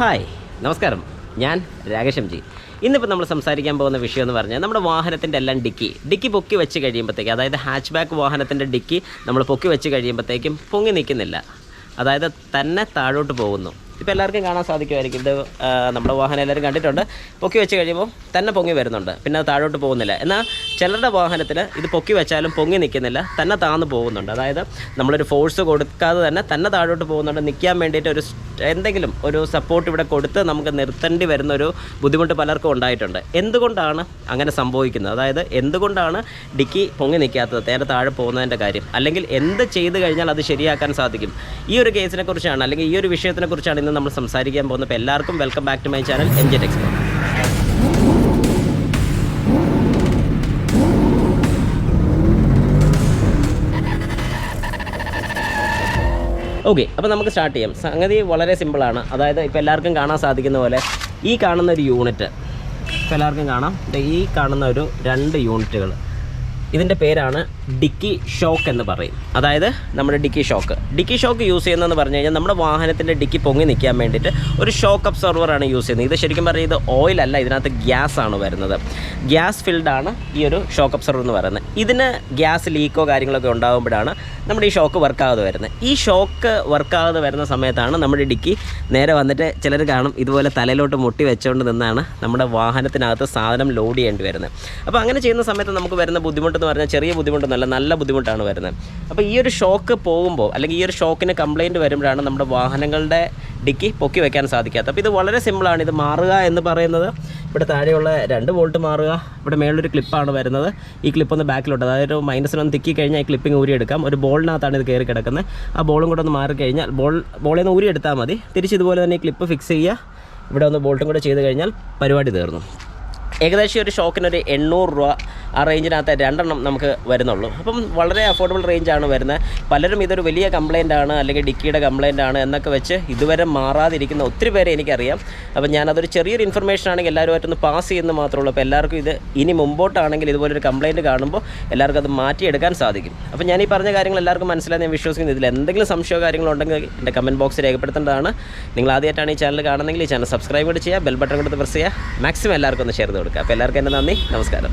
Hi നമസ്കാരം. ഞാൻ Rakesh M G ഇന്നിപ്പോൾ നമ്മൾ സംസാരിക്കാൻ പോകുന്ന വിഷയം എന്ന് പറഞ്ഞാൽ നമ്മുടെ വാഹനത്തിന്റെ എല്ലാം ഡിക്കി. ഡിക്കി പൊക്കി വെച്ച് കഴിയുമ്പോഴത്തേക്ക് അതായത് ഹാച്ച് ബാക്ക് വാഹനത്തിന്റെ ഡിക്കി നമ്മൾ പൊക്കി വെച്ച് കഴിയുമ്പോഴത്തേക്കും പൊങ്ങി നിൽക്കുന്നില്ല. അതായത് തന്നെ താഴോട്ട് പോകുന്നു. ഇപ്പോൾ എല്ലാവർക്കും കാണാൻ സാധിക്കുമായിരിക്കും. ഇത് നമ്മുടെ വാഹനം എല്ലാവരും കണ്ടിട്ടുണ്ട്. പൊക്കി വെച്ച് കഴിയുമ്പോൾ തന്നെ പൊങ്ങി വരുന്നുണ്ട്. പിന്നെ അത് താഴോട്ട് പോകുന്നില്ല. എന്നാൽ ചിലരുടെ വാഹനത്തിൽ ഇത് പൊക്കി വെച്ചാലും പൊങ്ങി നിൽക്കുന്നില്ല തന്നെ താന്ന് പോകുന്നുണ്ട്. അതായത് നമ്മളൊരു ഫോഴ്സ് കൊടുക്കാതെ തന്നെ തന്നെ താഴോട്ട് പോകുന്നുണ്ട്. നിൽക്കാൻ വേണ്ടിയിട്ട് ഒരു എന്തെങ്കിലും ഒരു സപ്പോർട്ട് ഇവിടെ കൊടുത്ത് നമുക്ക് നിർത്തേണ്ടി വരുന്ന ഒരു ബുദ്ധിമുട്ട് പലർക്കും ഉണ്ടായിട്ടുണ്ട്. എന്തുകൊണ്ടാണ് അങ്ങനെ സംഭവിക്കുന്നത്? അതായത് എന്തുകൊണ്ടാണ് ഡിക്കി പൊങ്ങി നിൽക്കാത്തത്? നേരെ താഴെ പോകുന്നതിന്റെ കാര്യം. അല്ലെങ്കിൽ എന്ത് ചെയ്ത് കഴിഞ്ഞാൽ അത് ശരിയാക്കാൻ സാധിക്കും? ഈ ഒരു കേസിനെ കുറിച്ചാണ് അല്ലെങ്കിൽ ഈ ഒരു വിഷയത്തിനെ കുറിച്ചാണ് ഇന്ന് നമ്മൾ സംസാരിക്കാൻ പോകുന്നത്. അപ്പോൾ എല്ലാവർക്കും welcome back to my channel M J Techspo okay അപ്പോൾ നമുക്ക് സ്റ്റാർട്ട് ചെയ്യാം. സംഗതി വളരെ സിമ്പിളാണ് അതായത് ഇപ്പോൾ എല്ലാവർക്കും കാണാൻ സാധിക്കുന്ന പോലെ ഈ കാണുന്ന ഒരു യൂണിറ്റ് ഇപ്പോൾ എല്ലാവർക്കും കാണാം. ഈ കാണുന്ന ഒരു രണ്ട് യൂണിറ്റുകൾ ഇതിന്റെ പേരാണ് ഡിക്കി ഷോക്ക് എന്ന് പറയും. അതായത് നമ്മുടെ dicky shock. Dicky shock use ചെയ്യുന്നതെന്ന് പറഞ്ഞു കഴിഞ്ഞാൽ നമ്മുടെ വാഹനത്തിന്റെ ഡിക്കി പൊങ്ങി നിൽക്കാൻ വേണ്ടിയിട്ട് ഒരു ഷോക്ക് അബ്സോർവറാണ് യൂസ് ചെയ്യുന്നത്. ഇത് ശരിക്കും പറഞ്ഞാൽ ഇത് ഓയിലല്ല ഇതിനകത്ത് ഗ്യാസ് ആണ് വരുന്നത്. ഗ്യാസ് ഫിൽഡാണ് ഈ ഒരു ഷോക്ക് അബ്സർവർ എന്ന് പറയുന്നത്. ഇതിന് ഗ്യാസ് ലീക്കോ കാര്യങ്ങളൊക്കെ ഉണ്ടാകുമ്പോഴാണ് നമ്മുടെ ഈ ഷോക്ക് വർക്കാകാതെ വരുന്നത്. ഈ ഷോക്ക് വർക്കാകാതെ വരുന്ന സമയത്താണ് നമ്മുടെ ഡിക്കി നേരെ വന്നിട്ട് ചിലർ കാണും ഇതുപോലെ തലയിലോട്ട് മുട്ടി വെച്ചുകൊണ്ട് നിന്നാണ് നമ്മുടെ വാഹനത്തിനകത്ത് സാധനം ലോഡ് ചെയ്യേണ്ടി വരുന്നത്. അപ്പോൾ അങ്ങനെ ചെയ്യുന്ന സമയത്ത് നമുക്ക് വരുന്ന ബുദ്ധിമുട്ടെന്ന് പറഞ്ഞാൽ ചെറിയ ബുദ്ധിമുട്ടൊന്നുമല്ല നല്ല ബുദ്ധിമുട്ടാണ് വരുന്നത്. അപ്പോൾ ഈ ഒരു ഷോക്ക് പോകുമ്പോൾ അല്ലെങ്കിൽ ഈ ഒരു ഷോക്കിന് കംപ്ലയിന്റ് വരുമ്പോഴാണ് നമ്മുടെ വാഹനങ്ങളുടെ ഡിക്കി പൊക്കി വെക്കാൻ സാധിക്കാത്തത്. അപ്പോൾ ഇത് വളരെ സിമ്പിളാണ് ഇത് മാറുക എന്ന് പറയുന്നത് ഇവിടെ താഴെയുള്ള രണ്ട് വോൾട്ട് മാറുക. ഇവിടെ മേളിലൊരു ക്ലിപ്പാണ് വരുന്നത്. ഈ ക്ലിപ്പ് ഒന്ന് ബാക്കിലോട്ട് അതായത് ഒരു മൈനസിനൊന്ന് തിക്കി കഴിഞ്ഞാൽ ഈ ക്ലിപ്പിംഗ് ഊരിയെടുക്കാം ഒരു ബോളിനകത്താണ് ഇത് കയറി കിടക്കുന്നത്. ആ ബോളും കൂടെ ഒന്ന് മാറി കഴിഞ്ഞാൽ ബോൾ ബോളിൽ നിന്ന് ഊരിയെടുത്താൽ മതി. തിരിച്ച് ഇതുപോലെ തന്നെ ഈ ക്ലിപ്പ് ഫിക്സ് ചെയ്യുക. ഇവിടെ ഒന്ന് ബോൾട്ടും കൂടെ ചെയ്ത് കഴിഞ്ഞാൽ പരിപാടി തീർന്നു. ഏകദേശം ഒരു ഷോക്കിനൊരു എണ്ണൂറ് രൂപ ആ റേഞ്ചിനകത്ത് രണ്ടെണ്ണം നമുക്ക് വരുന്നുള്ളൂ. അപ്പം വളരെ അഫോർഡബിൾ റേഞ്ചാണ് വരുന്നത്. പലരും ഇതൊരു വലിയ കംപ്ലയിന്റ് ആണ് അല്ലെങ്കിൽ ഡിക്കിയുടെ കംപ്ലയിന്റ് ആണ് എന്നൊക്കെ വെച്ച് ഇതുവരെ മാറാതിരിക്കുന്ന ഒത്തിരി പേരെ എനിക്കറിയാം. അപ്പം ഞാനതൊരു ചെറിയൊരു ഇൻഫർമേഷൻ ആണെങ്കിൽ എല്ലാവരുമായിട്ടൊന്ന് പാസ് ചെയ്യുന്നത് മാത്രമേ ഉള്ളൂ അപ്പോൾ എല്ലാവർക്കും ഇത് ഇനി മുമ്പോട്ടാണെങ്കിൽ ഇതുപോലൊരു കംപ്ലയിന്റ് കാണുമ്പോൾ എല്ലാവർക്കും അത് മാറ്റിയെടുക്കാൻ സാധിക്കും. അപ്പം ഞാൻ ഈ പറഞ്ഞ കാര്യങ്ങൾ എല്ലാവർക്കും മനസ്സിലായി ഞാൻ വിശ്വസിക്കുന്നു. ഇതിൽ എന്തെങ്കിലും സംശയമോ കാര്യങ്ങളോ ഉണ്ടെങ്കിൽ എന്റെ കമന്റ് ബോക്സ് രേഖപ്പെടുത്തേണ്ടതാണ്. നിങ്ങൾ ആദ്യമായിട്ടാണ് ഈ ചാനൽ കാണുന്നതെങ്കിൽ ഈ ചാനൽ സബ്സ്ക്രൈബ് കൂടി ചെയ്യുക ബെൽ ബട്ടൺ കൊടുത്ത് പ്രസ് ചെയ്യുക. മാക്സിമം എല്ലാവർക്കും ഒന്ന് ഷെയർ ചെയ്ത് കൊടുക്കുക. അപ്പോൾ എല്ലാവർക്കും എന്റെ നന്ദി. നമസ്കാരം.